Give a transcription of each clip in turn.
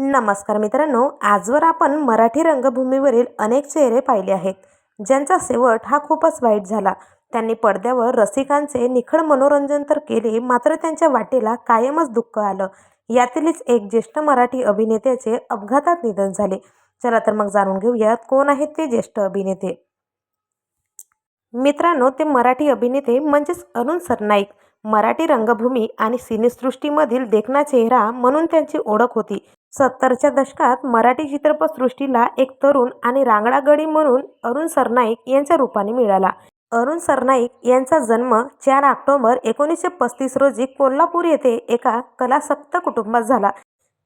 नमस्कार मित्रांनो आजवर आपण मराठी रंगभूमीवरील अनेक चेहरे पाहिले आहेत. ज्यांचा शेवट हा खूपच वाईट झाला. त्यांनी पडद्यावर रसिकांचे निखळ मनोरंजन तर केले मात्र त्यांच्या वाटेला कायमच दुःख आलं. यातीलच एक ज्येष्ठ मराठी अभिनेत्याचे अपघातात निधन झाले. चला तर मग जाणून घेऊयात कोण आहेत ते ज्येष्ठ अभिनेते. मित्रांनो ते मराठी अभिनेते म्हणजेच अरुण सरनाईक. मराठी रंगभूमी आणि सिनेसृष्टीमधील देखणा चेहरा म्हणून त्यांची ओळख होती. सत्तरच्या दशकात मराठी चित्रपटसृष्टीला एक तरुण आणि रांगडा गडी म्हणून अरुण सरनाईक यांच्या रूपाने मिळाला. अरुण सरनाईक यांचा जन्म चार ऑक्टोबर एकोणीसशे पस्तीस रोजी कोल्हापूर येथे एका कलासक्त कुटुंबात झाला.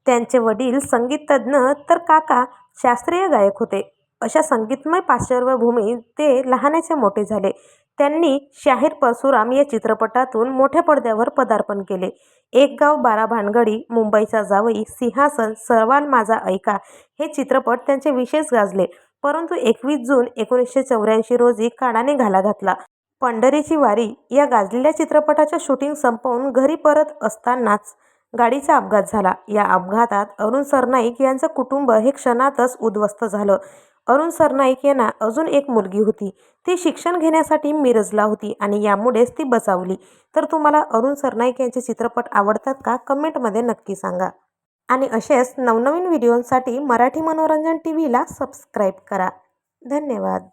त्यांचे वडील संगीततज्ज्ञ तर काका शास्त्रीय गायक होते. अशा संगीतमय पार्श्वभूमीत ते लहानाचे मोठे झाले. त्यांनी शाहीर परशुराम या चित्रपटातून मोठ्या पडद्यावर पदार्पण केले. एक गाव बारा भानगडी मुंबईचा जावई सिंहासन सरवाल माझा ऐका हे चित्रपट त्यांचे विशेष गाजले. परंतु एकवीस जून एकोणीसशे चौऱ्याऐंशी रोजी काळाने घाला घातला. पंढरीची वारी या गाजलेल्या चित्रपटाच्या शूटिंग संपवून घरी परत असतानाच गाडीचा अपघात झाला. या अपघातात अरुण सरनाईक यांचं कुटुंब हे क्षणातच उद्ध्वस्त झालं. अरुण सरनाईक यांना अजून एक मुलगी होती. ती शिक्षण घेण्यासाठी मिरजला होती आणि यामुळेच ती बचावली. तर तुम्हाला अरुण सरनाईक यांचे चित्रपट आवडतात का? कमेंटमध्ये नक्की सांगा. आणि असेच नवनवीन व्हिडिओंसाठी मराठी मनोरंजन टी व्हीला सबस्क्राईब करा. धन्यवाद.